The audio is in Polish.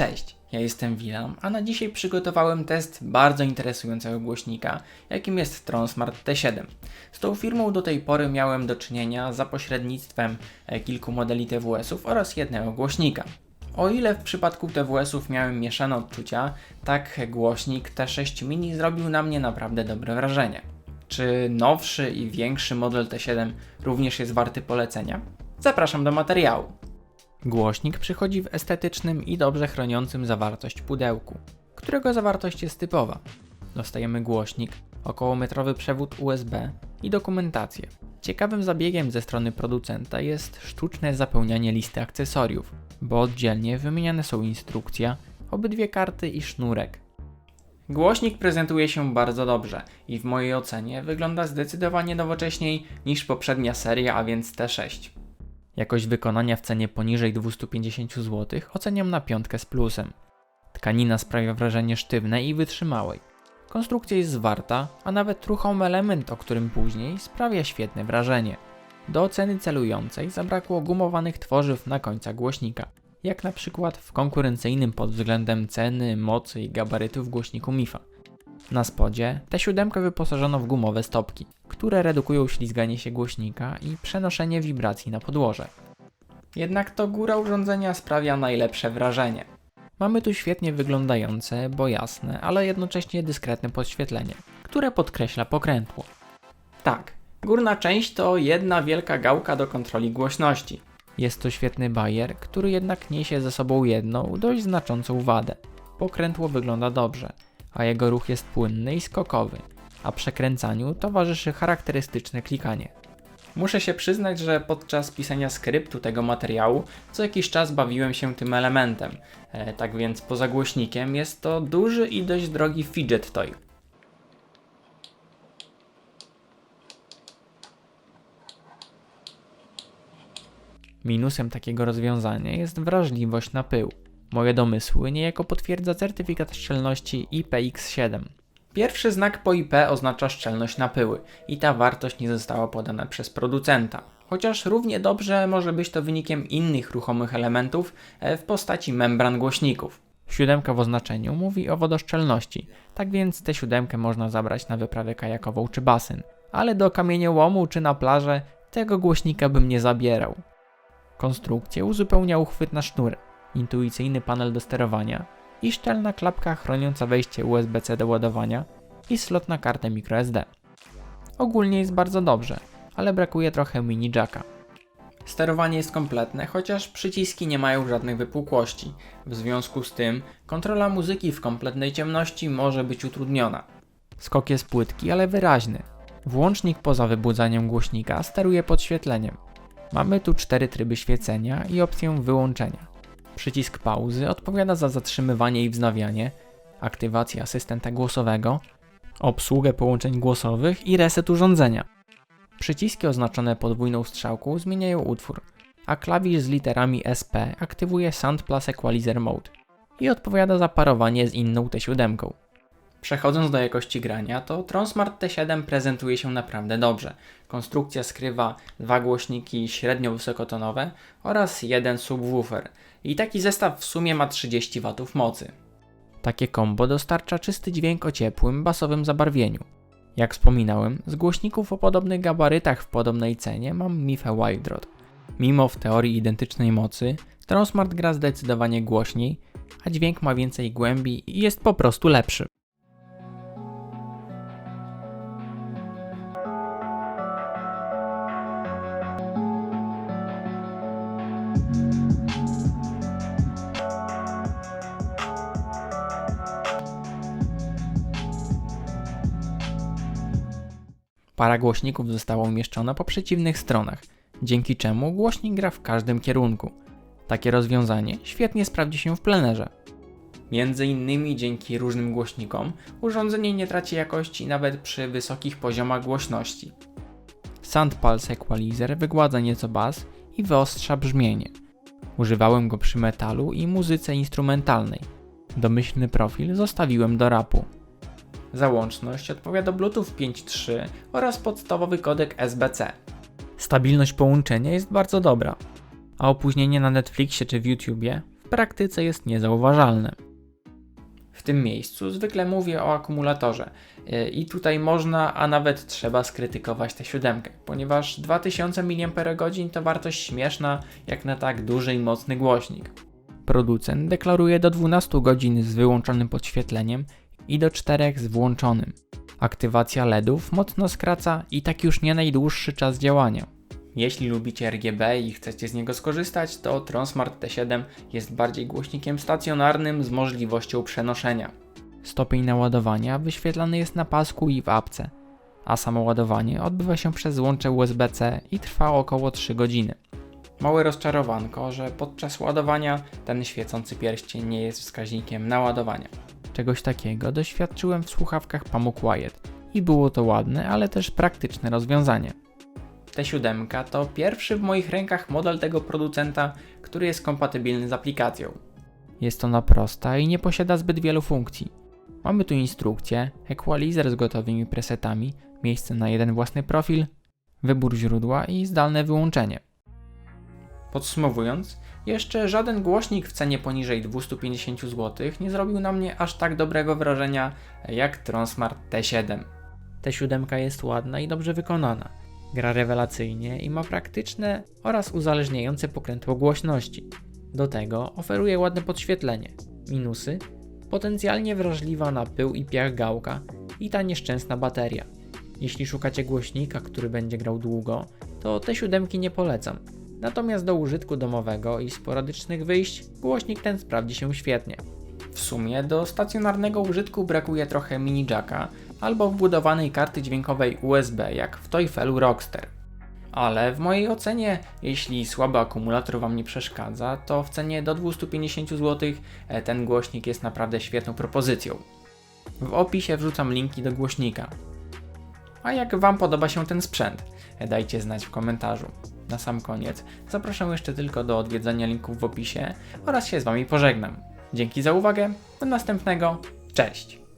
Cześć, ja jestem Wilam, a na dzisiaj przygotowałem test bardzo interesującego głośnika, jakim jest Tronsmart T7. Z tą firmą do tej pory miałem do czynienia za pośrednictwem e, kilku modeli TWS-ów oraz jednego głośnika. O ile w przypadku TWS-ów miałem mieszane odczucia, tak głośnik T6 Mini zrobił na mnie naprawdę dobre wrażenie. Czy nowszy i większy model T7 również jest warty polecenia? Zapraszam do materiału. Głośnik przychodzi w estetycznym i dobrze chroniącym zawartość pudełku, którego zawartość jest typowa. Dostajemy głośnik, okołometrowy przewód USB i dokumentację. Ciekawym zabiegiem ze strony producenta jest sztuczne zapełnianie listy akcesoriów, bo oddzielnie wymieniane są instrukcja, obydwie karty i sznurek. Głośnik prezentuje się bardzo dobrze i w mojej ocenie wygląda zdecydowanie nowocześniej niż poprzednia seria, a więc T6. Jakość wykonania w cenie poniżej 250 zł oceniam na piątkę z plusem. Tkanina sprawia wrażenie sztywnej i wytrzymałej. Konstrukcja jest zwarta, a nawet truchomy element, o którym później, sprawia świetne wrażenie. Do oceny celującej zabrakło gumowanych tworzyw na końcach głośnika, jak na przykład w konkurencyjnym pod względem ceny, mocy i gabarytów głośniku MIFA. Na spodzie T7 wyposażono w gumowe stopki, które redukują ślizganie się głośnika i przenoszenie wibracji na podłoże. Jednak to góra urządzenia sprawia najlepsze wrażenie. Mamy tu świetnie wyglądające, bo jasne, ale jednocześnie dyskretne podświetlenie, które podkreśla pokrętło. Tak, górna część to jedna wielka gałka do kontroli głośności. Jest to świetny bajer, który jednak niesie ze sobą jedną, dość znaczącą wadę. Pokrętło wygląda dobrze, a jego ruch jest płynny i skokowy, a przekręcaniu towarzyszy charakterystyczne klikanie. Muszę się przyznać, że podczas pisania skryptu tego materiału co jakiś czas bawiłem się tym elementem. E, tak więc poza głośnikiem jest to duży i dość drogi fidget toy. Minusem takiego rozwiązania jest wrażliwość na pył. Moje domysły niejako potwierdza certyfikat szczelności IPX7. Pierwszy znak po IP oznacza szczelność na pyły i ta wartość nie została podana przez producenta. Chociaż równie dobrze może być to wynikiem innych ruchomych elementów e, w postaci membran głośników. Siódemka w oznaczeniu mówi o wodoszczelności, tak więc tę siódemkę można zabrać na wyprawę kajakową czy basen. Ale do kamieniołomu czy na plażę tego głośnika bym nie zabierał. Konstrukcję uzupełnia uchwyt na sznurek intuicyjny panel do sterowania i szczelna klapka chroniąca wejście USB-C do ładowania i slot na kartę microSD. Ogólnie jest bardzo dobrze, ale brakuje trochę mini jacka. Sterowanie jest kompletne, chociaż przyciski nie mają żadnych wypukłości. W związku z tym kontrola muzyki w kompletnej ciemności może być utrudniona. Skok jest płytki, ale wyraźny. Włącznik poza wybudzaniem głośnika steruje podświetleniem. Mamy tu cztery tryby świecenia i opcję wyłączenia. Przycisk pauzy odpowiada za zatrzymywanie i wznawianie, aktywację asystenta głosowego, obsługę połączeń głosowych i reset urządzenia. Przyciski oznaczone podwójną strzałką zmieniają utwór, a klawisz z literami SP aktywuje Sound Plus Equalizer Mode i odpowiada za parowanie z inną T7. Przechodząc do jakości grania, to Tronsmart T7 prezentuje się naprawdę dobrze. Konstrukcja skrywa dwa głośniki średnio wysokotonowe oraz jeden subwoofer i taki zestaw w sumie ma 30 W mocy. Takie kombo dostarcza czysty dźwięk o ciepłym, basowym zabarwieniu. Jak wspominałem, z głośników o podobnych gabarytach w podobnej cenie mam Mife Wild Rod. Mimo w teorii identycznej mocy, Tronsmart gra zdecydowanie głośniej, a dźwięk ma więcej głębi i jest po prostu lepszy. Para głośników została umieszczona po przeciwnych stronach, dzięki czemu głośnik gra w każdym kierunku. Takie rozwiązanie świetnie sprawdzi się w plenerze. Między innymi dzięki różnym głośnikom urządzenie nie traci jakości nawet przy wysokich poziomach głośności. Sound Pulse Equalizer wygładza nieco bas i wyostrza brzmienie. Używałem go przy metalu i muzyce instrumentalnej. Domyślny profil zostawiłem do rapu. Załączność odpowiada Bluetooth 5.3 oraz podstawowy kodek SBC. Stabilność połączenia jest bardzo dobra, a opóźnienie na Netflixie czy w YouTubie w praktyce jest niezauważalne. W tym miejscu zwykle mówię o akumulatorze Yy, i tutaj można, a nawet trzeba skrytykować tę siódemkę, ponieważ 2000 mAh to wartość śmieszna jak na tak duży i mocny głośnik. Producent deklaruje do 12 godzin z wyłączonym podświetleniem i do 4 z włączonym. Aktywacja LEDów mocno skraca i tak już nie najdłuższy czas działania. Jeśli lubicie RGB i chcecie z niego skorzystać, to Tronsmart T7 jest bardziej głośnikiem stacjonarnym z możliwością przenoszenia. Stopień naładowania wyświetlany jest na pasku i w apce, a samo ładowanie odbywa się przez łącze USB-C i trwa około 3 godziny. Małe rozczarowanko, że podczas ładowania ten świecący pierścień nie jest wskaźnikiem naładowania. Czegoś takiego doświadczyłem w słuchawkach Pamuk Wyatt i było to ładne, ale też praktyczne rozwiązanie. T7 to pierwszy w moich rękach model tego producenta, który jest kompatybilny z aplikacją. Jest ona prosta i nie posiada zbyt wielu funkcji. Mamy tu instrukcję, equalizer z gotowymi presetami, miejsce na jeden własny profil, wybór źródła i zdalne wyłączenie. Podsumowując, jeszcze żaden głośnik w cenie poniżej 250 zł nie zrobił na mnie aż tak dobrego wrażenia jak Tronsmart T7. T7 jest ładna i dobrze wykonana. Gra rewelacyjnie i ma praktyczne oraz uzależniające pokrętło głośności. Do tego oferuje ładne podświetlenie. Minusy? Potencjalnie wrażliwa na pył i piach gałka i ta nieszczęsna bateria. Jeśli szukacie głośnika, który będzie grał długo, to te siódemki nie polecam. Natomiast do użytku domowego i sporadycznych wyjść głośnik ten sprawdzi się świetnie. W sumie do stacjonarnego użytku brakuje trochę mini jacka albo wbudowanej karty dźwiękowej USB jak w Teufelu Rockster. Ale w mojej ocenie, jeśli słaby akumulator Wam nie przeszkadza, to w cenie do 250 zł e, ten głośnik jest naprawdę świetną propozycją. W opisie wrzucam linki do głośnika. A jak Wam podoba się ten sprzęt? E, Dajcie znać w komentarzu. Na sam koniec zapraszam jeszcze tylko do odwiedzenia linków w opisie oraz się z Wami pożegnam. Dzięki za uwagę, do następnego, cześć!